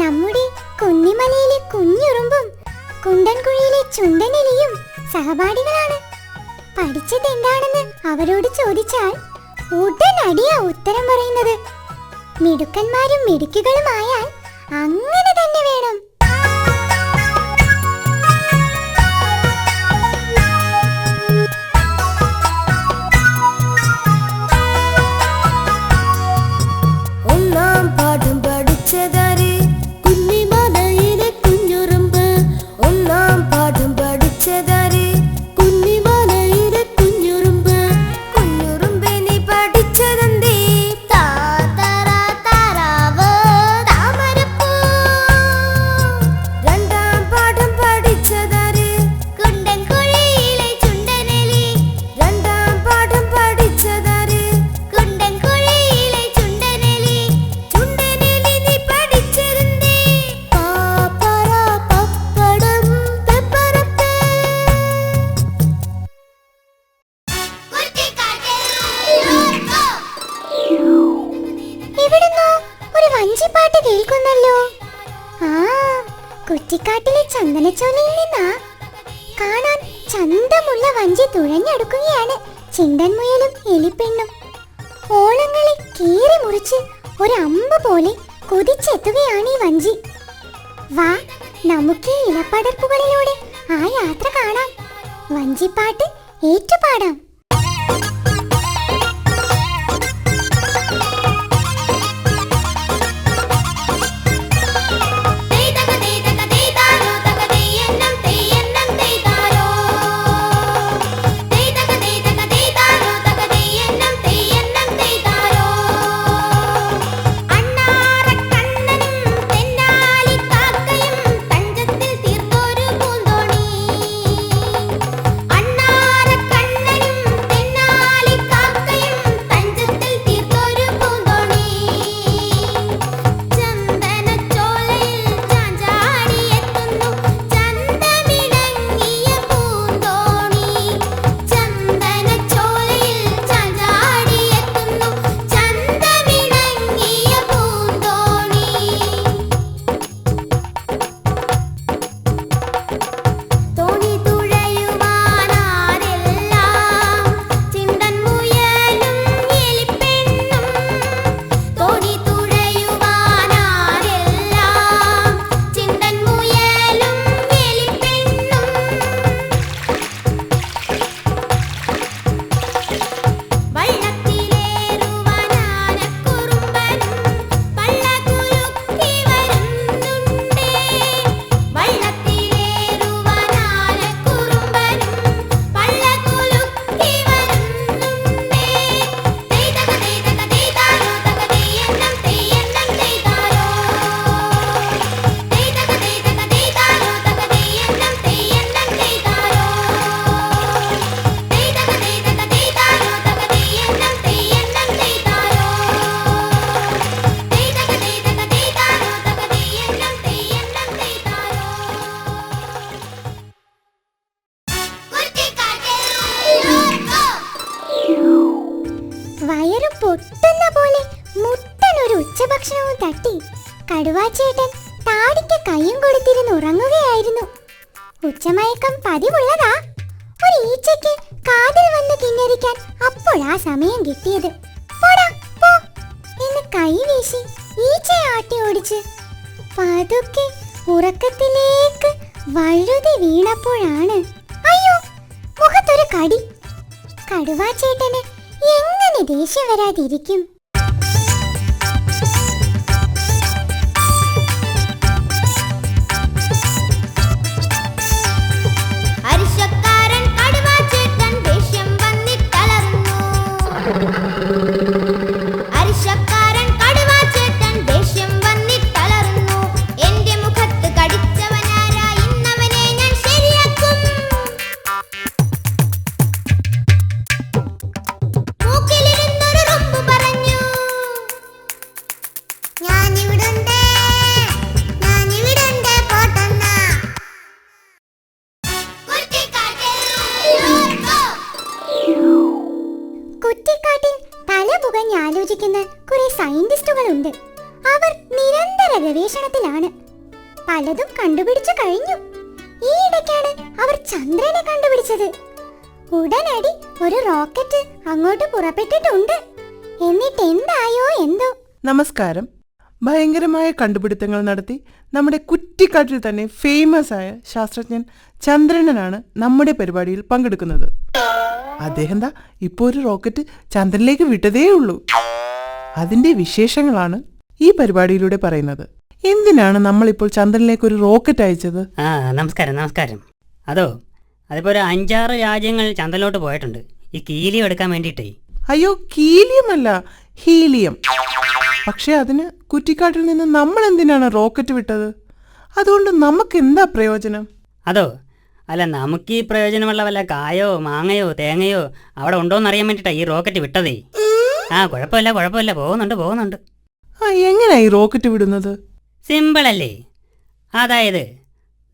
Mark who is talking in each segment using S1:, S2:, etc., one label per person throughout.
S1: നമ്മുടെ കുന്നിമലയിലെ കുഞ്ഞുറുമ്പും കുണ്ടൻകുഴിയിലെ ചുണ്ടനെലിയും സഹപാഠികളാണ്. പഠിച്ചത് എന്താണെന്ന് അവരോട് ചോദിച്ചാൽ ഉടനടിയാ ഉത്തരം പറയുന്നത്. മിടുക്കന്മാരും മിടുക്കുകളുമായാൽ അങ്ങനെ തന്നെ വേണം. കേൾക്കുന്നല്ലോ ആ കുറ്റിക്കാട്ടിലെ ചന്ദനച്ചോലയിൽ നിന്നാ കാണാൻ ചന്തമുള്ള വഞ്ചി തുഴഞ്ഞെടുക്കുകയാണ് ചിണ്ടൻമുയലും എലിപ്പെണ്ണും. ഓളങ്ങളെ കീറി മുറിച്ച് ഒരു അമ്പ് പോലെ കുതിച്ചെത്തുകയാണ് ഈ വഞ്ചി. വാ നമുക്ക് ഇലപ്പടർപ്പുകളിലൂടെ ആ യാത്ര കാണാം. വഞ്ചിപ്പാട്ട് ഏറ്റുപാടാം. കടുവാച്ചേട്ടൻ താടിക്ക് കൈയും കൊടുത്തിരുന്ന് ഉറങ്ങുകയായിരുന്നു. ഉച്ചമയക്കം പതിവുള്ളതാ. ഒരു ഈച്ചയ്ക്ക് കാതിൽ വന്ന് കിന്നരിക്കാൻ ആ സമയം കിട്ടിയത്. പോടാ പോ. എന്ന് കൈ വീശി ഈച്ചയെ ആട്ടി ഓടിച്ച്. പതുക്കെ ഉറക്കത്തിലേക്ക് വഴുതി വീണപ്പോഴാണ്. അയ്യോ മുഖത്തൊരു കടി. കടുവാച്ചേട്ടന് എങ്ങനെ ദേഷ്യം വരാതിരിക്കും? പരീക്ഷണത്തിലാണ് പലതും കണ്ടുപിടിച്ചു കഴിഞ്ഞു. ഈ ഇടയ്ക്കാണ് അവർ ചന്ദ്രനെ കണ്ടുപിടിച്ചത്. ഉടനടി ഒരു റോക്കറ്റ് അങ്ങോട്ട് പുറപ്പെട്ടിട്ടുണ്ട്. എന്നിട്ട് എന്തായോ എന്തോ.
S2: നമസ്കാരം. ഭയങ്കരമായ കണ്ടുപിടുത്തങ്ങൾ നടത്തി നമ്മുടെ കുറ്റിക്കാട്ടിൽ തന്നെ ഫേമസ് ആയ ശാസ്ത്രജ്ഞൻ ചന്ദ്രനാണ് നമ്മുടെ പരിപാടിയിൽ പങ്കെടുക്കുന്നത്. അദ്ദേഹം ഇപ്പോ ഒരു റോക്കറ്റ് ചന്ദ്രനിലേക്ക് വിട്ടതേ ഉള്ളൂ അതിന്റെ വിശേഷങ്ങളാണ് ഈ പരിപാടിയിലൂടെ പറയുന്നത്? എന്തിനാണ് നമ്മളിപ്പോൾ ചന്ദ്രനിലേക്ക് ഒരു റോക്കറ്റ് അയച്ചത്?
S3: ആ നമസ്കാരം നമസ്കാരം. അതോ അതിപ്പോ ഒരു അഞ്ചാറ് രാജ്യങ്ങൾ ചന്ദ്രനിലോട്ട് പോയിട്ടുണ്ട്. ഈ കീലിയം എടുക്കാൻ വേണ്ടിയിട്ടേ.
S2: അയ്യോ കീലിയം അല്ല ഹീലിയം. പക്ഷെ അതിന് കുറ്റിക്കാട്ടിൽ നിന്ന് നമ്മൾ എന്തിനാണ് റോക്കറ്റ് വിട്ടത്? അതുകൊണ്ട് നമുക്ക് എന്താ പ്രയോജനം?
S3: അതോ അല്ല നമുക്ക് ഈ പ്രയോജനമുള്ള വല്ല കായോ മാങ്ങയോ തേങ്ങയോ അവിടെ ഉണ്ടോന്ന് അറിയാൻ വേണ്ടിയിട്ടാണ് ഈ റോക്കറ്റ് വിട്ടതേ. ആ കുഴപ്പമില്ല കുഴപ്പമില്ല. പോകുന്നുണ്ട് പോകുന്നുണ്ട്.
S2: ആ എങ്ങനെയാ ഈ റോക്കറ്റ് വിടുന്നത്?
S3: സിമ്പിൾ അല്ലേ? അതായത്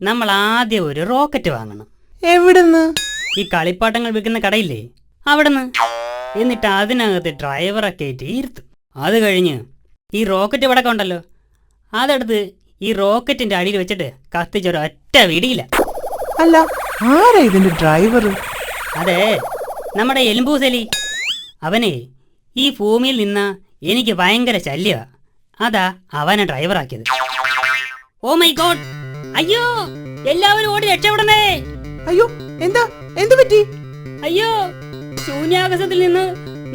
S3: നമ്മൾ ആദ്യം ഒരു റോക്കറ്റ് വാങ്ങണം.
S2: എവിടുന്ന്?
S3: ഈ കളിപ്പാട്ടങ്ങൾ വിൽക്കുന്ന കടയില്ലേ? അവിടുന്ന്. എന്നിട്ട് അതിനകത്ത് ഡ്രൈവറെ കയറ്റി ഇരുത്തും. അത് കഴിഞ്ഞ് ഈ റോക്കറ്റ് ഇവിടെ ഉണ്ടല്ലോ അതെടുത്ത് ഈ റോക്കറ്റിന്റെ അടിയിൽ വെച്ചിട്ട് കത്തിച്ചൊരു ഒറ്റ വിടിയില്ല
S2: അല്ല ആരാ ഇതിന്റെ ഡ്രൈവർ
S3: അതെ നമ്മുടെ എലുമ്പൂസലി. അവനെ ഈ ഭൂമിയിൽ നിന്ന എനിക്ക് ഭയങ്കര ശല്യമാ അതാ അവനെ ഡ്രൈവറാക്കിയത്. ഓ മൈ ഗോഡ് അയ്യോ എല്ലാവരും ഓടി രക്ഷപ്പെടണേ.
S2: അയ്യോ എന്താ? എന്ത് പറ്റി?
S3: അയ്യോ ശൂന്യാകാശത്തിൽ നിന്ന്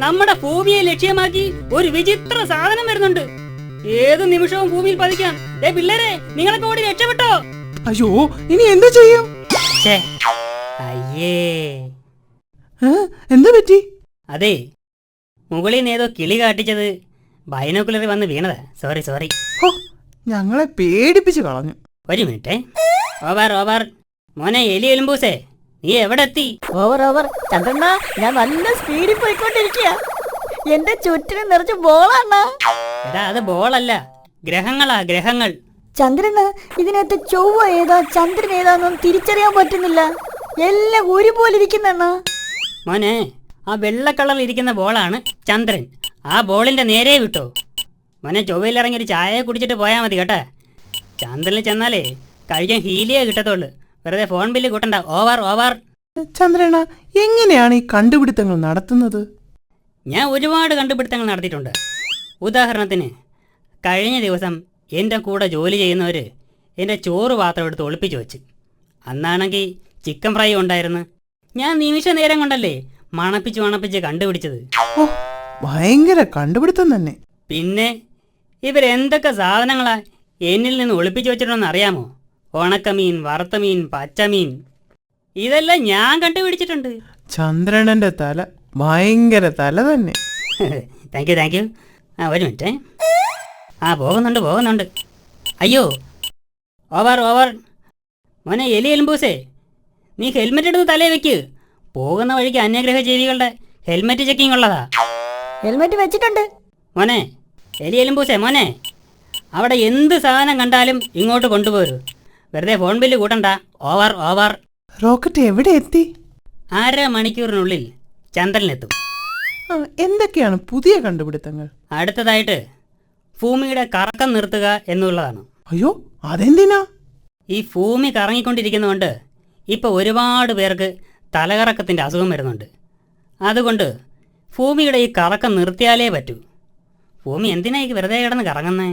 S3: നമ്മുടെ ഭൂമിയെ ലക്ഷ്യമാക്കി ഒരു വിചിത്ര സാധനം വരുന്നുണ്ട്. ഏത് നിമിഷവും ഭൂമിയിൽ പതിക്കാം. ഏ പിള്ളേരെ നിങ്ങളൊക്കെ ഓടി രക്ഷപ്പെട്ടോ?
S2: അയ്യോ ഇനി എന്താ ചെയ്യും?
S3: അയ്യേ?
S2: എന്താ പറ്റി?
S3: അതെ മുകളിൽ നിന്ന് ഏതോ കിളി കാട്ടിച്ചത്. ബൈനോക്കുലറി വന്ന് വീണതാ. സോറി സോറി
S2: ഹോ ഞങ്ങളെ പേടിപ്പിച്ച് കളഞ്ഞു.
S3: ഒരു മിനിറ്റേ. ഓവർ ഓവർ മോനെ എലി എലുമ്പൂസേ നീ എവിടെ എത്തി
S4: ഓവർ ഓവർ ചന്ദ്രണ്ണ ഞാൻ നല്ല സ്പീഡിൽ പോയിക്കൊണ്ടിരിക്കുക എന്റെ ചുറ്റിനെ നിറച്ച് ബോളാണ്.
S3: എടാ അത് ബോളല്ല. ഗ്രഹങ്ങളാ ഗ്രഹങ്ങൾ.
S4: ചന്ദ്രന് ഇതിനകത്ത് ചൊവ്വ ഏതാ ചന്ദ്രൻ ഏതാന്നും തിരിച്ചറിയാൻ പറ്റുന്നില്ല. എല്ലാം ഒരുപോലെ ഇരിക്കുന്നെണ്ണ.
S3: മോനെ ആ വെള്ള കളറിൽ ഇരിക്കുന്ന ബോളാണ് ചന്ദ്രൻ. ആ ബോളിന്റെ നേരെ വിട്ടോ. മോനെ ചൊവ്വയിലിറങ്ങി ഒരു ചായ കുടിച്ചിട്ട് പോയാൽ മതി കേട്ടാ. ചന്ദ്രനിൽ ചെന്നാലേ കഴിക്കാൻ ഹീലിയേ കിട്ടത്തുള്ളൂ. വെറുതെ ഫോൺ ബില്ല് കൂട്ടണ്ട. Over over.
S2: ചന്ദ്രന എങ്ങനെയാണ് ഈ കണ്ടുപിടുത്തങ്ങൾ നടത്തുന്നത്?
S3: ഞാൻ ഒരുപാട് കണ്ടുപിടുത്തങ്ങൾ നടത്തിയിട്ടുണ്ട്. ഉദാഹരണത്തിന് കഴിഞ്ഞ ദിവസം എന്റെ കൂടെ ജോലി ചെയ്യുന്നവർ എന്റെ ചോറ് പാത്രം എടുത്ത് ഒളിപ്പിച്ചു വെച്ച്. അന്നാണെങ്കിൽ ചിക്കൻ ഫ്രൈ ഉണ്ടായിരുന്നു. ഞാൻ നിമിഷ നേരം കൊണ്ടല്ലേ മണപ്പിച്ച് മണപ്പിച്ച് കണ്ടുപിടിച്ചത്.
S2: ഭയങ്കര കണ്ടുപിടുത്തം തന്നെ.
S3: പിന്നെ ഇവരെന്തൊക്കെ സാധനങ്ങളാ എന്നിൽ നിന്ന് ഒളിപ്പിച്ചു വെച്ചിട്ടുണ്ടെന്ന് അറിയാമോ? ഉണക്കമീൻ വറുത്തമീൻ പച്ചമീൻ. ഇതെല്ലാം ഞാൻ കണ്ടുപിടിച്ചിട്ടുണ്ട്.
S2: ചന്ദ്രനന്റെ തല ഭയങ്കര തല തന്നെ.
S3: താങ്ക് യു താങ്ക് യു ആ ഒരു മിനിറ്റ്. ആ പോകുന്നുണ്ട് പോകുന്നുണ്ട്. അയ്യോ ഓവർ ഓവർ മോനെ എലി എലുമ്പൂസേ നീ ഹെൽമെറ്റ് എടുത്ത് തലേ വെക്ക്. പോകുന്ന വഴിക്ക് അന്യഗ്രഹ ജീവികളുടെ ഹെൽമെറ്റ് ചെക്കിംഗ് ഉള്ളതാ.
S4: ഹെൽമെറ്റ് വെച്ചിട്ടുണ്ട്.
S3: മോനെ എലി എലുമ്പൂസേ മോനെ. അവിടെ എന്ത് സാധനം കണ്ടാലും ഇങ്ങോട്ട് കൊണ്ടുപോരൂ. വെറുതെ ഫോൺ ബില്ല് കൂട്ടണ്ട. ഓവർ ഓവർ
S2: റോക്കറ്റ് എവിടെ എത്തി?
S3: അര മണിക്കൂറിനുള്ളിൽ ചന്ദ്രനിലെത്തും.
S2: ആ, എന്തൊക്കെയാണ് പുതിയ കണ്ടുപിടുത്തങ്ങൾ?
S3: അടുത്തതായിട്ട് ഭൂമിയുടെ കറക്കം നിർത്തുക എന്നുള്ളതാണ്.
S2: അയ്യോ അതെന്തിനാ?
S3: ഈ ഭൂമി കറങ്ങിക്കൊണ്ടിരിക്കുന്നതുകൊണ്ട് ഇപ്പോൾ ഒരുപാട് പേർക്ക് തലകറക്കത്തിന്റെ അസുഖം വരുന്നുണ്ട്. അതുകൊണ്ട് ഭൂമിയുടെ ഈ കറക്കം നിർത്തിയാലേ പറ്റൂ. ഭൂമി എന്തിനാ ഈ വെറുതെ കിടന്ന് കറങ്ങുന്നേ?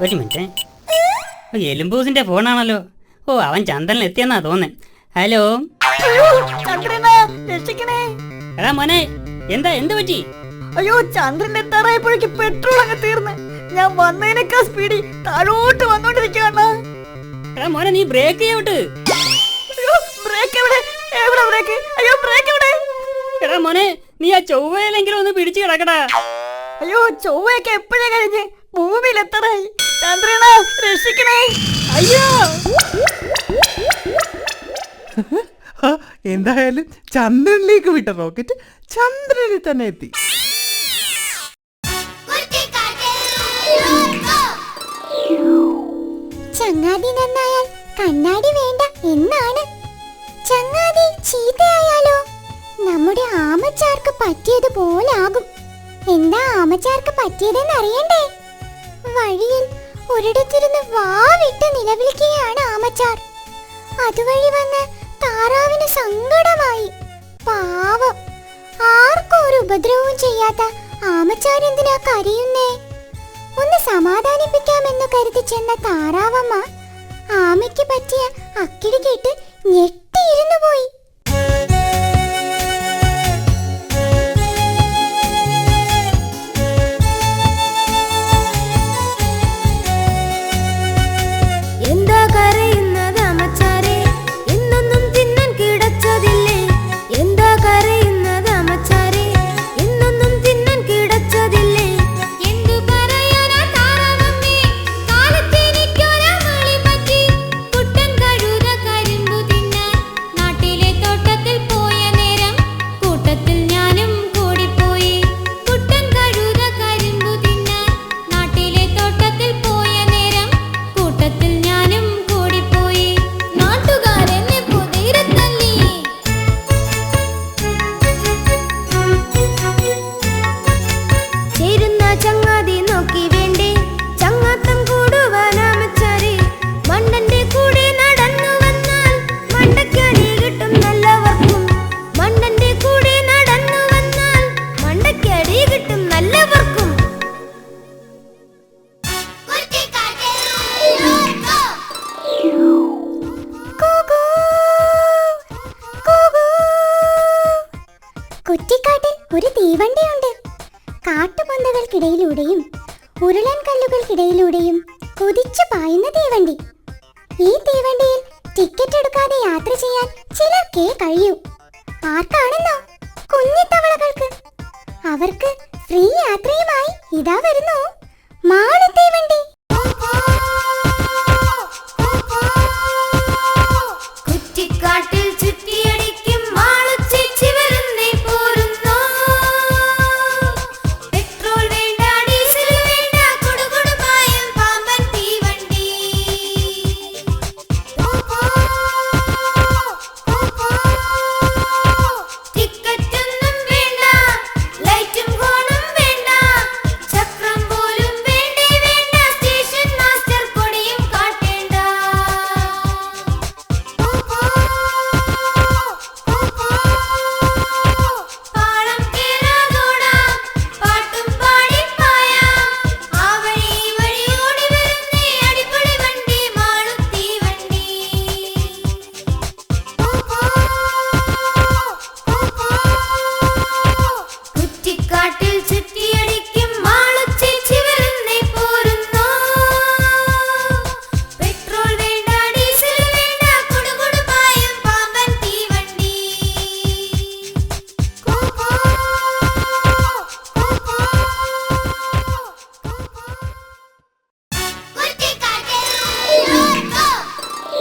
S3: ഒരു മിനിറ്റേ. ഓ എലുമ്പൂസിന്റെ ഫോണാണല്ലോ. ഓ അവൻ ചന്ദ്രനിൽ എത്തിയെന്നാ തോന്നേ ഹലോ? എടാ മോനെ എന്താ എന്ത് പറ്റി?
S4: അയ്യോ ചന്ദ്രൻ എത്താറായപ്പോഴേക്ക് പെട്രോൾ അങ്ങ് തീർന്ന്. ഞാൻ വന്നതിനേക്കാൾ സ്പീഡിൽ താഴോട്ട് വന്നോണ്ടിരിക്കുകയാണ്.
S3: മോനെ നീ ബ്രേക്ക് ചെയ്യോട്ട്
S4: എവിടെ ബ്രേക്ക്. അയ്യോ ബ്രേക്ക് എവിടെ?
S3: എടാ മോനെ നീ ആ ചൊവ്വയിലെങ്കിലും ഒന്ന് പിടിച്ചു കിടക്കടാ.
S4: അയ്യോ ചൊവ്വയൊക്കെ എപ്പോഴേ കഴിഞ്ഞ്? ഭൂമിയിൽ എത്താറായി ചന്ദ്രന രക്ഷിക്കണേ. അയ്യോ.
S2: എന്തായാലും ചന്ദ്രനിലേക്ക് വിട്ട റോക്കറ്റ് ചന്ദ്രനിൽ തന്നെ എത്തി.
S1: ചങ്ങാതി നന്നായാൽ കണ്ണാടി വേണ്ട എന്നാണ്. ചങ്ങാതി ചീത്തയായാലോ? നമ്മുടെ ആമച്ചാർക്ക് പറ്റിയതുപോലാകും എന്താ ആമച്ചാർക്ക് പറ്റിയതെന്ന് അറിയണ്ടേ? വഴിയിൽ
S5: ഒരിടത്തിരുന്ന് വാവിട്ട് നിലവിളിക്കുകയാണ് ആമച്ചാർ. അതുവഴി വന്ന് താറാവിന് സങ്കടമായി. പാവം. ആർക്കും ഒരു ഉപദ്രവവും ചെയ്യാത്ത ആമച്ചാർ എന്തിനാ കരയുന്നേ? ഒന്ന് സമാധാനിപ്പിക്കാമെന്ന് കരുതി ചെന്ന താറാവമ്മ ആമയ്ക്ക് പറ്റിയ അക്കിടി കേട്ട് ഞെട്ടിയിരുന്നു പോയി. കുറ്റിക്കാട്ടിൽ ഒരു തീവണ്ടിയുണ്ട്. കാട്ടുപൊന്തകൾക്കിടയിലൂടെയും ഉരുളൻ കല്ലുകൾക്കിടയിലൂടെയും കുതിച്ചു പായുന്ന തീവണ്ടി. ഈ തീവണ്ടിയിൽ ടിക്കറ്റ് എടുക്കാതെ യാത്ര ചെയ്യാൻ ചിലർക്കേ കഴിയൂ. ആർക്കാണെന്നോ? കുഞ്ഞിത്തവളകൾക്ക്. അവർക്ക് ഫ്രീ യാത്രയുമായി ഇതാ വരുന്നു. മാളു തീവണ്ടി.